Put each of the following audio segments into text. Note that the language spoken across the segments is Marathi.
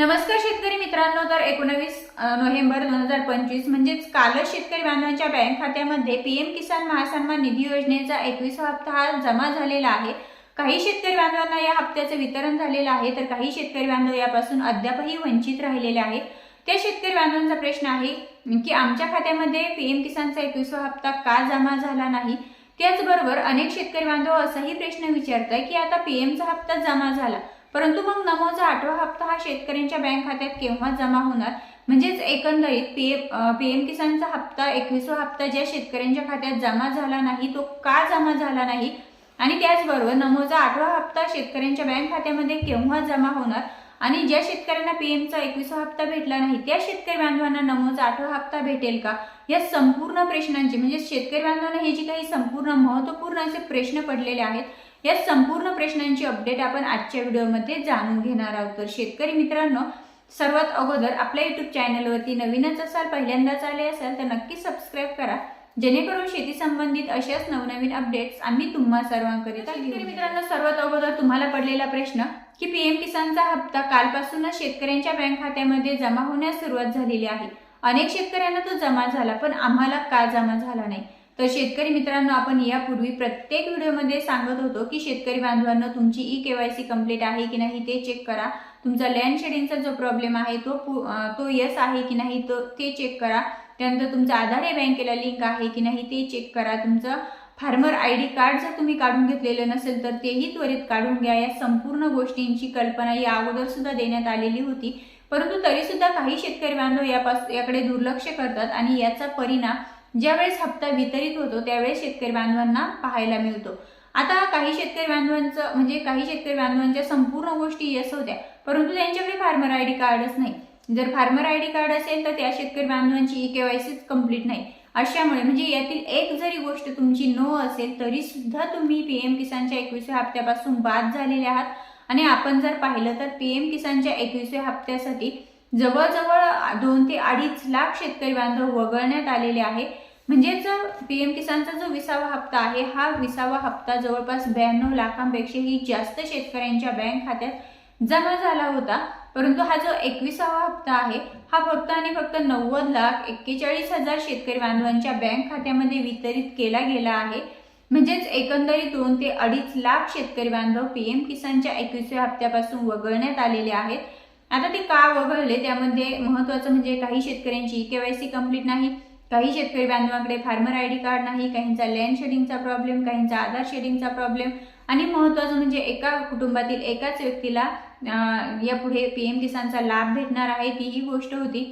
नमस्कार शेतकरी मित्रांनो तर एकोणवीस नोव्हेंबर दोन हजार पंचवीस म्हणजेच कालच शेतकरी बांधवांच्या बँक खात्यामध्ये पीएम किसान महासन्मान निधी योजनेचा एकविसा हप्ता हा जमा झालेला आहे. काही शेतकरी बांधवांना या हप्त्याचं वितरण झालेलं आहे तर काही शेतकरी बांधव यापासून अद्यापही वंचित राहिलेले आहेत. त्या शेतकरी बांधवांचा प्रश्न आहे की आमच्या खात्यामध्ये पीएम किसानचा एकवीसवा हप्ता का जमा झाला नाही? त्याचबरोबर अनेक शेतकरी बांधव असाही प्रश्न विचारत की आता पीएमचा हप्ता जमा झाला. परंतु मग नमोचा आठवा हप्ता हा शेतकऱ्यांच्या बँक खात्यात केव्हा जमा होणार? म्हणजेच एकंदरीत पी एफ पी एम किसानचा हप्ता एकवीसवा हप्ता ज्या शेतकऱ्यांच्या खात्यात जमा झाला नाही तो का जमा झाला नाही? आणि त्याचबरोबर नमोचा आठवा हप्ता शेतकऱ्यांच्या बँक खात्यामध्ये केव्हा जमा होणार? आणि ज्या शेतकऱ्यांना पीएमचा एकविसा हप्ता भेटला नाही त्या शेतकरी बांधवांना नमोचा आठवा हप्ता भेटेल का? या संपूर्ण प्रश्नांची म्हणजे शेतकरी बांधवांना हे जी काही संपूर्ण महत्त्वपूर्ण असे प्रश्न पडलेले आहेत या संपूर्ण प्रश्नांची अपडेट आपण आजच्या व्हिडिओमध्ये जाणून घेणार आहोत. तर शेतकरी मित्रांनो सर्वात अगोदर आपल्या युट्यूब चॅनलवरती नवीनच असाल पहिल्यांदाच आले असाल तर नक्की सबस्क्राईब करा. जेणेकरून शेती संबंधित अशाच नवनवीन अपडेट्स आम्ही तुम्हा सर्वांकरिता शेतकरी मित्रांनो सर्वात अगोदर तुम्हाला पडलेला प्रश्न की पीएम किसानचा हप्ता कालपासूनच शेतकऱ्यांच्या बँक खात्यामध्ये जमा होण्यास सुरुवात झालेली आहे. अनेक शेतकऱ्यांना तो जमा झाला पण आम्हाला का जमा झाला नाही? तर शेतकरी मित्रांनो आपण यापूर्वी प्रत्येक व्हिडिओमध्ये सांगत होतो की शेतकरी बांधवांना तुमची ई केवायसी कंप्लीट आहे की नाही ते चेक करा. तुमचा लँड शेडिंगचा जो प्रॉब्लेम आहे तो पु- तो यस आहे की नाही तो ते चेक करा. त्यानंतर तुमचं आधार या बँकेला लिंक आहे की नाही ते चेक करा. तुमचं फार्मर आय डी कार्ड जर तुम्ही काढून घेतलेलं नसेल तर तेही त्वरित काढून घ्या. या संपूर्ण गोष्टींची कल्पना या अगोदर सुद्धा देण्यात आलेली होती. परंतु तरी सुद्धा काही शेतकरी बांधव यापास याकडे दुर्लक्ष करतात आणि याचा परिणाम ज्यावेळेस हप्ता वितरित होतो त्यावेळेस शेतकरी बांधवांना पाहायला मिळतो. आता काही शेतकरी बांधवांचं म्हणजे काही शेतकरी बांधवांच्या संपूर्ण गोष्टी येस होत्या परंतु त्यांच्याकडे फार्मर आय डी कार्डच नाही. जर फार्मर आय डी कार्ड असेल तर त्या शेतकरी बांधवांची ई केवायसीच कंप्लीट नाही. अशामुळे म्हणजे यातील एक जरी गोष्ट तुमची नो असेल तरी सुद्धा तुम्ही पीएम किसानच्या एकविसव्या हप्त्यापासून बाद झालेले आहात. आणि आपण जर पाहिलं तर पी एम किसानच्या एकविसव्या हप्त्यासाठी जवळजवळ दोन ते अडीच लाख शेतकरी बांधव वगळण्यात आलेले आहे. म्हणजेच पीएम किसानचा जो विसावा हप्ता आहे हा विसावा हप्ता जवळपास ब्याण्णव लाखांपेक्षाही जास्त शेतकऱ्यांच्या बँक खात्यात जमा झाला होता. परंतु हा जो एकविसावा हप्ता आहे हा फक्त आणि फक्त नव्वद लाख एक्केचाळीस हजार शेतकरी बांधवांच्या बँक खात्यामध्ये वितरित केला गेला आहे. म्हणजेच एकंदरीत दोन ते अडीच लाख शेतकरी बांधव पीएम किसानच्या एकविसव्या हप्त्यापासून वगळण्यात आलेले आहेत. आता ते का वगळले? त्यामध्ये महत्वाचं म्हणजे काही शेतकऱ्यांची केवायसी कंप्लीट नाही काही शेतकरी बांधवांकडे फार्मर आय डी कार्ड नाही काहींचा लँड शेडिंगचा प्रॉब्लेम काहींचा आधार शेडिंगचा प्रॉब्लेम आणि महत्त्वाचं म्हणजे एका कुटुंबातील एकाच व्यक्तीला यापुढे पी एम किसानचा लाभ भेटणार आहे ती ही गोष्ट होती.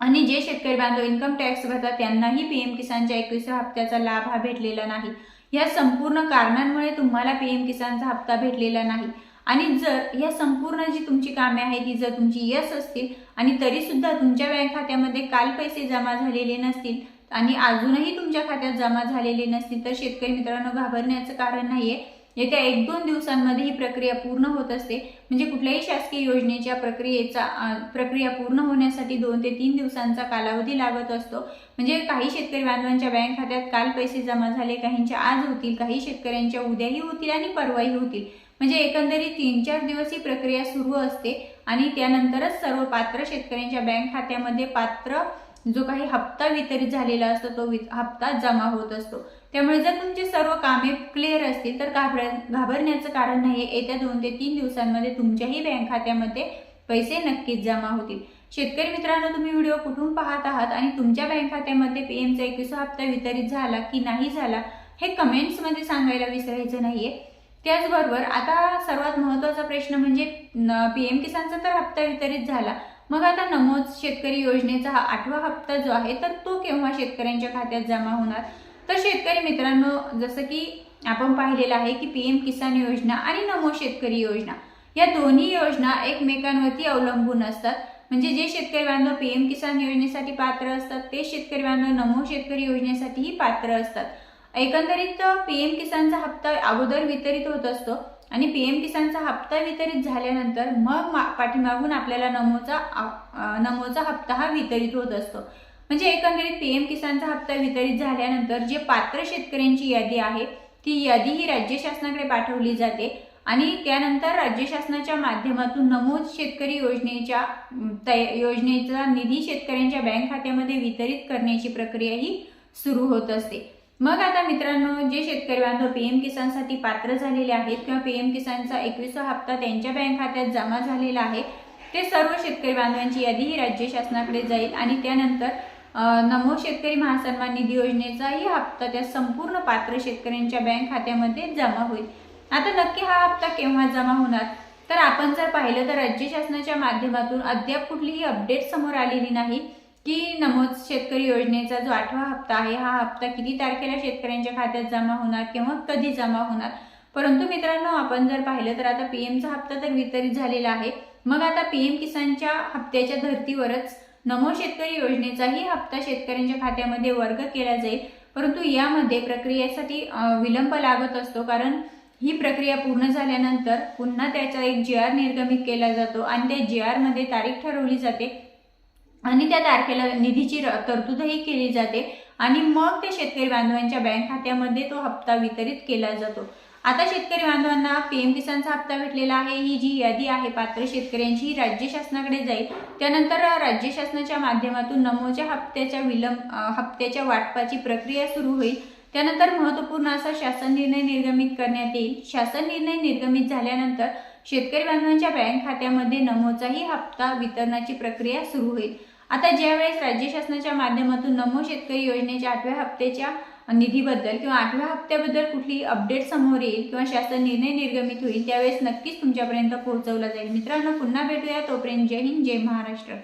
आणि जे शेतकरी बांधव इन्कम टॅक्स भरतात त्यांनाही पी एम किसानच्या एकविसा हप्त्याचा लाभ हा भेटलेला नाही. या संपूर्ण कारणांमुळे तुम्हाला पी एम किसानचा हप्ता भेटलेला नाही. आणि जर या संपूर्ण जी तुमची कामे आहेत ती जर तुमची यस असतील आणि तरीसुद्धा तुमच्या बँक खात्यामध्ये काल पैसे जमा झालेले नसतील आणि अजूनही तुमच्या खात्यात जमा झालेले नसतील तर शेतकरी मित्रांनो घाबरण्याचं कारण नाही आहे येत्या एक दोन दिवसांमध्ये ही प्रक्रिया पूर्ण होत असते. म्हणजे कुठल्याही शासकीय योजनेच्या प्रक्रियेचा प्रक्रिया पूर्ण होण्यासाठी दोन ते तीन दिवसांचा कालावधी लागत असतो. म्हणजे काही शेतकरी बांधवांच्या बँक खात्यात काल पैसे जमा झाले काहींच्या आज होतील काही शेतकऱ्यांच्या उद्याही होतील आणि परवाही होतील. म्हणजे एकंदरीत तीन चार दिवस ही प्रक्रिया सुरू असते आणि त्यानंतरच सर्व पात्र शेतकऱ्यांच्या बँक खात्यामध्ये पात्र जो काही हप्ता वितरित झालेला असतो तो वि- हप्ता जमा होत असतो. त्यामुळे जर तुमची सर्व कामे क्लिअर असतील तर घाबर घाबरण्याचं कारण नाही येत्या दोन ते तीन दिवसांमध्ये तुमच्याही बँक खात्यामध्ये पैसे नक्कीच जमा होतील. शेतकरी मित्रांनो तुम्ही व्हिडिओ कुठून पाहत आहात आणि तुमच्या बँक खात्यामध्ये पीएमचा एकवीस हप्ता वितरित झाला की नाही झाला हे कमेंट्समध्ये सांगायला विसरायचं नाहीये. त्याचबरोबर आता सर्वात महत्त्वाचा प्रश्न म्हणजे पी एम किसानचा तर हप्ता वितरित झाला. मग आता नमोद शेतकरी योजनेचा हा आठवा हप्ता जो आहे तर तो केव्हा शेतकऱ्यांच्या खात्यात जमा होणार? तर शेतकरी मित्रांनो जसं की आपण पाहिलेलं आहे की पीएम किसान योजना आणि नमो शेतकरी योजना या दोन्ही योजना एकमेकांवरती अवलंबून असतात. म्हणजे जे शेतकरी बांधव पीएम किसान योजनेसाठी पात्र असतात ते शेतकरी बांधव नमो शेतकरी योजनेसाठीही पात्र असतात. एकंदरीत पीएम किसानचा हप्ता अगोदर वितरित होत असतो. आणि पीएम किसानचा हप्ता वितरित झाल्यानंतर मग पाठीमागून आपल्याला नमोचा नमोचा हप्ता हा वितरित होत असतो. म्हणजे एकंदरीत पी एम किसानचा हप्ता वितरित झाल्यानंतर जे पात्र शेतकऱ्यांची यादी आहे ती यादी ही राज्य शासनाकडे पाठवली जाते आणि त्यानंतर राज्य शासनाच्या माध्यमातून नमोद शेतकरी योजनेच्या योजनेचा निधी शेतकऱ्यांच्या बँक खात्यामध्ये वितरित करण्याची प्रक्रिया ही सुरू होत असते. मग आता मित्रांनो जे शेतकरी बांधव पीएम किसानसाठी पात्र झालेले आहेत किंवा पीएम किसानचा एकवीसवा हप्ता त्यांच्या बँक खात्यात जमा झालेला आहे ते सर्व शेतकरी बांधवांची यादी ही राज्य शासनाकडे जाईल आणि त्यानंतर नमो शेतकरी महासन्मान निधी योजनेचाही हप्ता त्या संपूर्ण पात्र शेतकऱ्यांच्या बँक खात्यामध्ये जमा होईल. आता नक्की हा हप्ता केव्हा जमा होणार? तर आपण जर पाहिलं तर राज्य शासनाच्या माध्यमातून अद्याप कुठलीही अपडेट समोर आलेली नाही. की नमोद शेतकरी योजनेचा जो आठवा हप्ता आहे हा हप्ता किती तारखेला शेतकऱ्यांच्या खात्यात जमा होणार किंवा कधी जमा होणार? परंतु मित्रांनो आपण जर पाहिलं तर आता पीएमचा हप्ता तर वितरित झालेला आहे. मग आता पीएम किसानच्या हप्त्याच्या धर्तीवरच नमो शेतकरी योजनेचाही हप्ता शेतकऱ्यांच्या खात्यामध्ये वर्ग केला जाईल. परंतु यामध्ये प्रक्रियेसाठी विलंब लागत असतो कारण ही प्रक्रिया पूर्ण झाल्यानंतर पुन्हा त्याचा एक जी आर निर्गमित केला जातो आणि त्या जी आरमध्ये तारीख ठरवली जाते. आणि त्या तारखेला निधीची र- तरतूदही केली जाते. आणि मग ते शेतकरी बांधवांच्या बँक खात्यामध्ये तो हप्ता वितरित केला जातो. आता शेतकरी बांधवांना पीएम किसानचा हप्ता भेटलेला आहे. ही जी यादी आहे पात्र शेतकऱ्यांची ही राज्य शासनाकडे जाईल. त्यानंतर राज्य शासनाच्या माध्यमातून नमोच्या हप्त्याच्या विलंब हप्त्याच्या वाटपाची प्रक्रिया सुरू होईल. त्यानंतर महत्त्वपूर्ण असा शासन निर्णय निर्गमित करण्यात येईल. शासन निर्णय निर्गमित झाल्यानंतर शेतकरी बांधवांच्या बँक खात्यामध्ये नमोचाही हप्ता वितरणाची प्रक्रिया सुरू होईल. आता ज्यावेळेस राज्य शासनाच्या माध्यमातून नमो शेतकरी योजनेच्या आठव्या हप्त्याच्या निधीबद्दल किंवा आठव्या हप्त्याबद्दल कुठली अपडेट समोर येईल किंवा शासन निर्णय निर्गमित होईल त्यावेळेस नक्कीच तुमच्यापर्यंत पोहोचवला जाईल. मित्रांनो पुन्हा भेटूया. तोपर्यंत जय हिंद जय महाराष्ट्र.